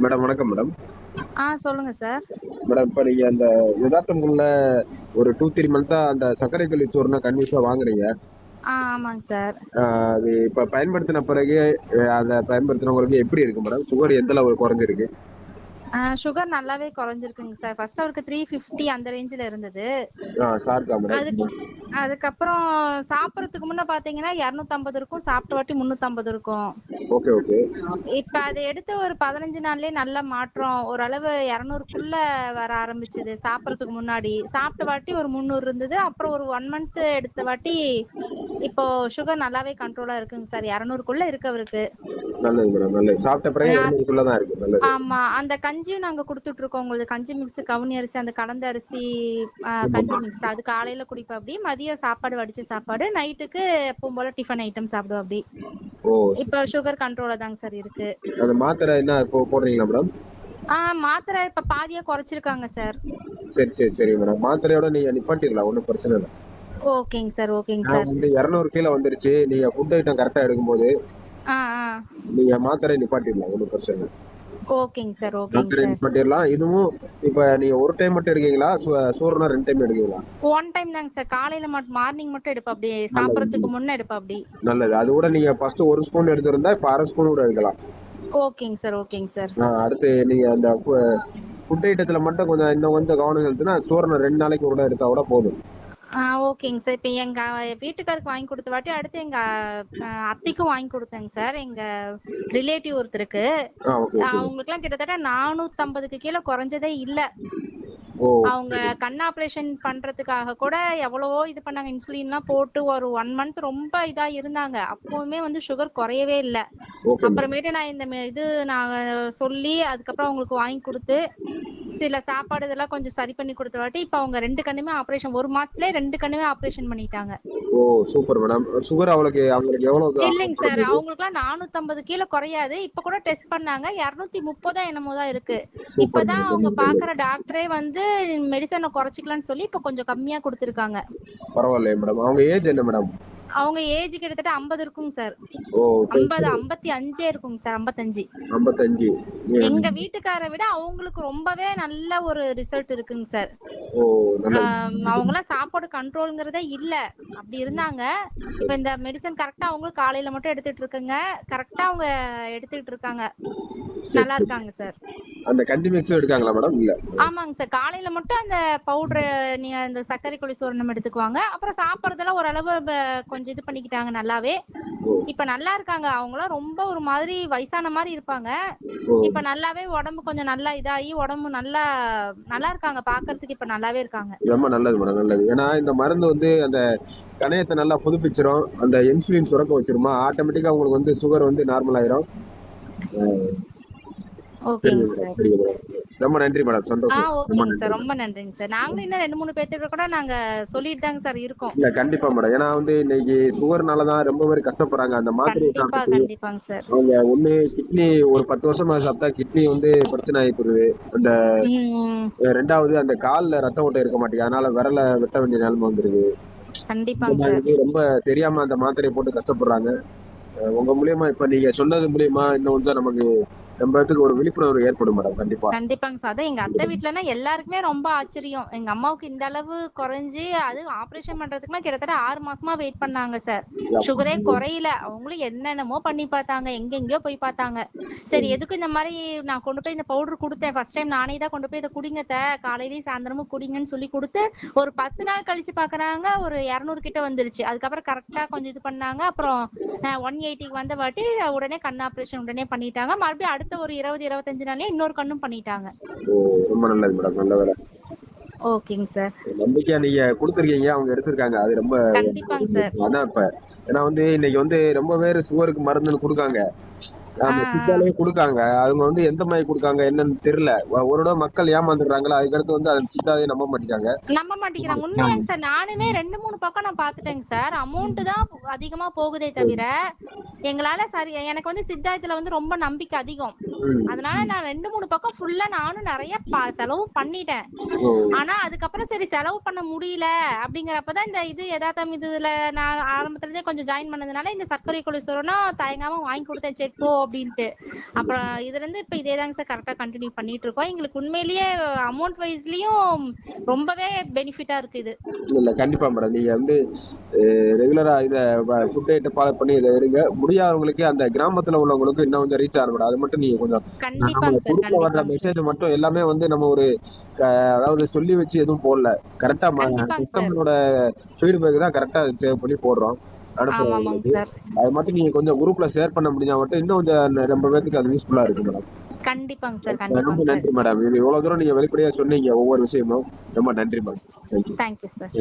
Madam வணக்கம் madam. ஆ சொல்லுங்க sir. Madam இப்போ நீங்க அந்த யதார்த்தம்குள்ள ஒரு டூ த்ரீ மந்த்தா அந்த சர்க்கரை கல்வி சோறுனா கன்வியூஸா வாங்குறீங்க. ஆ ஆமாங்க சார். அது இப்ப பயன்படுத்தின பிறகு அதை பயன்படுத்தினவங்களுக்கு எப்படி இருக்கு மேடம்? சுகர் எந்த அளவு குறைஞ்சிருக்கு? சுகர் நல்லாவே குறைஞ்சிருக்குங்க சார் ஃபர்ஸ்ட் அவருக்கு த்ரீ ஃபிஃப்டி அந்த ரேஞ்சில் இருந்தது. அதுக்கு அதுக்கப்புறம் சாப்பிட்றதுக்கு முன்ன பார்த்தீங்கன்னா இரநூத்தம்பது இருக்கும். சாப்பிட்ட வாட்டி முந்நூற்றம்பது இருக்கும். Okay okay. இப்போ அதை எடுத்து ஒரு பதினஞ்சு நாள்லயே நல்ல மாற்றம். ஓரளவு இரநூறுக்குள்ள வர ஆரம்பிச்சது சாப்பிட்றதுக்கு முன்னாடி. சாப்பிட்ட வாட்டி ஒரு முந்நூறு இருந்தது. அப்புறம் ஒரு ஒன் மந்த் எடுத்த வாட்டி இப்போ சுகர் நல்லாவே கண்ட்ரோலா இருக்குங்க சார் இரநூறுக்குள்ள இருக்கு அவருக்கு. நல்லது மேடம் நல்லது. சாப்பிட்ட பிறகு இரநூறுக்குள்ள தான் இருக்கு. நல்லது. ஆமா. அந்த கஞ்சியும் நாங்க குடுத்துட்டு இருக்கோம் உங்களுக்கு கஞ்சி மிக்ஸ் கவுனி அரிசி அந்த கலந்த அரிசி கஞ்சி மிக்ஸ் அது காலையில குடிப்பா அப்படி. மதியம் சாப்பாடு வடிச்ச சாப்பாடு. நைட்டுக்கு எப்பவும் போல டிஃபன் ஐட்டம் சாப்பிடுவோம் அப்படி. இப்ப சுகர் கண்ட்ரோல தாங்க சார் இருக்கு. அந்த மாத்திரை என்ன இப்போ போடுறீங்களா மேடம் ஆ மாத்திரை இப்ப பாதியா குறைச்சிருக்காங்க சார் சரி சரி சரி மேடம் மாத்திரையோட நீங்க நிப்பாட்டிடலாம் ஒன்றும் பிரச்சனை இல்லை. ஓகேங்க சார் ஓகேங்க சார் வந்து இரநூறு கீழே வந்துருச்சு. நீங்க ஃபுட் ஐட்டம் கரெக்டா எடுக்கும்போது நீங்க மாத்திரை நிப்பாட்டிடலாம். ஒன்றும் பிரச்சனை இல்லை. ஓகேங்க சார் ஓகேங்க சார். நிப்பாட்டிடலாம் இதுவும் இப்ப நீங்க ஒரு டைம் மட்டும் எடுக்கீங்களா? சு- சோறுனா ரெண்டு டைம் எடுக்கீங்களா? ஒன் டைம் தாங்க சார். காலையில மட்டும் மார்னிங் மட்டும் எடுப்பா அப்படி சாப்பிடறதுக்கு முன்ன எடுப்பா அப்படி. நல்லது. அது கூட நீங்க ஃபர்ஸ்ட் ஒரு ஸ்பூன் எடுத்திருந்தா இப்ப அரை ஸ்பூன் கூட எடுக்கலாம். ஓகேங்க சார் ஓகேங்க சார். அடுத்து நீங்க அந்த ஃபுட் ஐட்டத்துல மட்டும் கொஞ்சம் இன்னும் கொஞ்சம் கவனம் செலுத்தினா சோறு ரெண்டு நாளைக்கு கூட எடுத்தா கூட போதும். ஓகேங்க சார். இப்போ எங்க வீட்டுக்காருக்கு வாங்கி கொடுத்த வாட்டி அடுத்து எங்க அத்தைக்கும் வாங்கி கொடுத்தேங்க சார். எங்க ரிலேட்டிவ் ஒருத்தருக்கு. அவங்களுக்குலாம் கிட்டத்தட்ட நானூத்தம்பதுக்கு கீழே குறைஞ்சதே இல்ல. அவங்க கண் ஆபரேஷன் பண்றதுக்காக கூட எவ்வளவோ இது பண்ணாங்க. இன்சுலின்லாம் போட்டு ஒரு ஒன் மந்த் ரொம்ப இதா இருந்தாங்க. அப்பவுமே வந்து சுகர் குறையவே இல்ல. அப்புறமேட்டு நான் இந்த இது நான் சொல்லி அதுக்கப்புறம் அவங்களுக்கு வாங்கி கொடுத்து சில சாப்பாடு இதெல்லாம் கொஞ்சம் சரி பண்ணி கொடுத்த வாட்டி இப்ப அவங்க ரெண்டு கண்ணுமே ஆபரேஷன் ஒரு மாசத்துலயே ரெண்டு கண்ணுமே ஆபரேஷன் பண்ணிட்டாங்க. ஓ சூப்பர் மேடம் சுகர் அவளுக்கு அவங்களுக்கு எவ்வளவு இல்லைங்க சார் அவங்களுக்குலாம் நானூத்தம்பது கிலோ குறையாது. இப்ப கூட டெஸ்ட் பண்ணாங்க. இருநூத்தி முப்பதோ என்னமோ தான் இருக்கு. இப்பதான் அவங்க பாக்குற டாக்டரே வந்து மெடிசனை குறைச்சிக்கலாம்னு சொல்லி இப்ப கொஞ்சம் கம்மியா கொடுத்திருக்காங்க. பரவாயில்லையே மேடம் அவங்க ஏஜ் என்ன மேடம் அவங்க ஏஜ் கிட்டத்தட்ட ஐம்பது இருக்குங்க சார். ஐம்பது ஐம்பத்தி அஞ்சே இருக்குங்க சார் ஐம்பத்தஞ்சு. ஐம்பத்தஞ்சு. எங்க வீட்டுக்காரை விட அவங்களுக்கு ரொம்பவே நல்ல ஒரு ரிசல்ட் இருக்குங்க சார். அவங்க எல்லாம் சாப்பாடு கண்ட்ரோல்ங்கிறதே இல்ல. அப்படி இருந்தாங்க. இப்ப இந்த மெடிசன் கரெக்டா அவங்களும் காலையில மட்டும் எடுத்துட்டு இருக்குங்க. கரெக்டா அவங்க எடுத்துட்டு இருக்காங்க. நல்லா இருக்காங்க சார். அந்த கஞ்சி மிக்ஸும் எடுக்காங்களா மேடம் இல்ல. ஆமாங்க சார். காலையில மட்டும் அந்த பவுடர் நீங்க அந்த சர்க்கரை கொடி சோரணம் எடுத்துக்குவாங்க. அப்புறம் சாப்பிடறதெல்லாம் ஓரளவு கொஞ்சம் இது பண்ணிக்கிட்டாங்க நல்லாவே. இப்ப நல்லா இருக்காங்க. அவங்களாம் ரொம்ப ஒரு மாதிரி வயசான மாதிரி இருப்பாங்க. இப்ப நல்லாவே உடம்பு கொஞ்சம் நல்லா இதாகி உடம்பு நல்லா நல்லா இருக்காங்க. பாக்குறதுக்கு இப்ப நல்லாவே இருக்காங்க. ரொம்ப நல்லது மேடம் நல்லது. ஏன்னா இந்த மருந்து வந்து அந்த கணையத்தை நல்லா புதுப்பிச்சிரும். அந்த இன்சுலின் சுரக்க வச்சிருமா? ஆட்டோமேட்டிக்கா உங்களுக்கு வந்து சுகர் வந்து நார்மல் ஆயிரும் ஓகேங்க சார் சரிங்க மேடம் ரொம்ப நன்றி மேடம். ஆ சந்தோஷம் ரொம்ப ஓகேங்க நன்றி. சார். ரொம்ப நன்றிங்க சார். நாங்களும் இன்னும் ரெண்டு மூணு பேர்த்துக்கு கூட நாங்க சொல்லிட்டு தாங்க சார் இருக்கோம். இல்ல கண்டிப்பா மேடம். ஏன்னா வந்து இன்னைக்கு சுகர்னால தான் ரொம்ப பேர் கஷ்டப்படுறாங்க. அந்த மாத்திரையை கண்டிப்பா சாப்பிட்டு கண்டிப்பாங்க சார். அவங்க ஒண்ணு கிட்னி ஒரு பத்து வருஷமா சாப்பிட்டா கிட்னி வந்து பிரச்சனை போகுது அந்த ரெண்டாவது அந்த கால்ல ரத்த ஓட்டம் இருக்க மாட்டேங்குது. அதனால விரல வெட்ட வேண்டிய நிலைமை வந்துருது. கண்டிப்பாங்க மாதிரி ரொம்ப தெரியாம அந்த மாத்திரையை போட்டு கஷ்டப்படுறாங்க. உங்க மூலியமா இப்ப நீங்க சொன்னது மூலியமா இன்னும் கொஞ்சம் நமக்கு நம்ம இடத்துக்கு ஒரு விழிப்புணர்வு ஏற்படும் மேடம் கண்டிப்பா. கண்டிப்பாங்க சார். அதான் எங்க அத்தை வீட்லனா எல்லாருக்குமே ரொம்ப ஆச்சரியம். எங்க அம்மாவுக்கு இந்த அளவு குறைஞ்சு அது ஆபரேஷன் பண்றதுக்குலாம் கிட்டத்தட்ட ஆறு மாசமா வெயிட் பண்ணாங்க சார். சுகரே குறையல. அவங்களும் என்னென்னமோ பண்ணி பார்த்தாங்க. எங்கெங்கயோ போய் பார்த்தாங்க. சரி எதுக்கு இந்த மாதிரி நான் கொண்டு போய் இந்த பவுடர் கொடுத்தேன்? ஃபர்ஸ்ட் டைம் நானே தான் கொண்டு போய் இதை குடிங்க அத்தை. காலையிலயும் சாயந்தரமும் குடிங்கன்னு சொல்லி கொடுத்து ஒரு பத்து நாள் கழிச்சு பாக்குறாங்க ஒரு இரநூறு கிட்ட வந்துருச்சு. அதுக்கப்புறம் கரெக்டா கொஞ்சம் இது பண்ணாங்க. அப்புறம் ஒன் எயிட்டிக்கு வந்த வாட்டி உடனே கண் ஆபரேஷன் உடனே பண்ணிட்டாங்க. மறுபடியும் அடுத்த ஒரு இருபது இருபத்தஞ்சு நாள்லயே இன்னொரு கண்ணும் பண்ணிட்டாங்க. ரொம்ப நல்லது மேடம் நல்ல வேலை. ஓகேங்க சார். நம்பிக்கையா நீங்க கொடுத்துருக்கீங்க அவங்க எடுத்திருக்காங்க. அது ரொம்ப கண்டிப்பாங்க சார். அதான் இப்ப. ஏன்னா வந்து இன்னைக்கு வந்து ரொம்ப பேர் சுகருக்கு மருந்துன்னு கொடுக்காங்க. அந்த சித்தாலே கொடுக்காங்க. அவங்க வந்து எந்த மாதிரி கொடுக்காங்க என்னன்னு தெரியல. ஒரு மக்கள் ஏமாந்துடுறாங்களா? அதுக்கடுத்து வந்து அந்த சித்தாவே நம்ப மாட்டேங்காங்க நம்ப மாட்டேங்கிறாங்க உண்மையாங்க சார். நானுமே ரெண்டு மூணு பக்கம் நான் பாத்துட்டேங்க சார். அமௌண்ட் தான் அதிகமா போகுதே தவிர எங்களால சரி எனக்கு வந்து சித்தாயத்துல வந்து ரொம்ப நம்பிக்கை அதிகம். அதனால நான் ரெண்டு மூணு பக்கம் ஃபுல்லா நானும் நிறைய செலவு பண்ணிட்டேன். ஆனா அதுக்கப்புறம் சரி செலவு பண்ண முடியல அப்படிங்கிறப்பதான் இந்த இது யதார்த்தம் இதுல நான் ஆரம்பத்துல கொஞ்சம் ஜாயின் பண்ணதுனால இந்த சர்க்கரை கொலை சொரணம் தயங்காம வாங்கி கொடுத்தேன். போ அப்படின்ட்டு. அப்புறம் இதுல இருந்து இப்ப இதேதாங்க சார் கரெக்டா கண்டினியூ பண்ணிட்டு இருக்கோம். எங்களுக்கு உண்மையிலேயே அமௌண்ட் வைஸ்லயும் ரொம்பவே பெனிஃபிட்டா இருக்கு இது. இல்ல கண்டிப்பா மேடம் நீங்க வந்து ரெகுலரா இத ஃபுட் டயட்டை ஃபாலோ பண்ணி இதை இருங்க முடியாதவங்களுக்கு அந்த கிராமத்துல உள்ளவங்களுக்கு இன்னும் கொஞ்சம் ரீச் மேடம் அது மட்டும் நீங்க கொஞ்சம் குரூப்ல வர்ற மெசேஜ் மட்டும் எல்லாமே வந்து நம்ம ஒரு அதாவது சொல்லி வச்சு எதுவும் போடல. கரெக்டா கஸ்டமரோட ஃபீட்பேக் தான் கரெக்டா சேவ் பண்ணி போடுறோம். உங்களுக்கு சார். அது மட்டும் நீங்க கொஞ்சம் குரூப்ல ஷேர் பண்ண முடிஞ்சா மட்டும் இன்னும் கொஞ்சம் ரொம்ப பேருக்கு அது யூஸ்ஃபுல்லா இருக்கு மேடம் கண்டிப்பாங்க சார் ரொம்ப நன்றி மேடம் இது இவ்வளவு தூரம் நீங்க வெளிப்படையா சொன்னீங்க ஒவ்வொரு விஷயமும். ரொம்ப நன்றி மேடம் தேங்க்யூ தேங்க்யூ சார்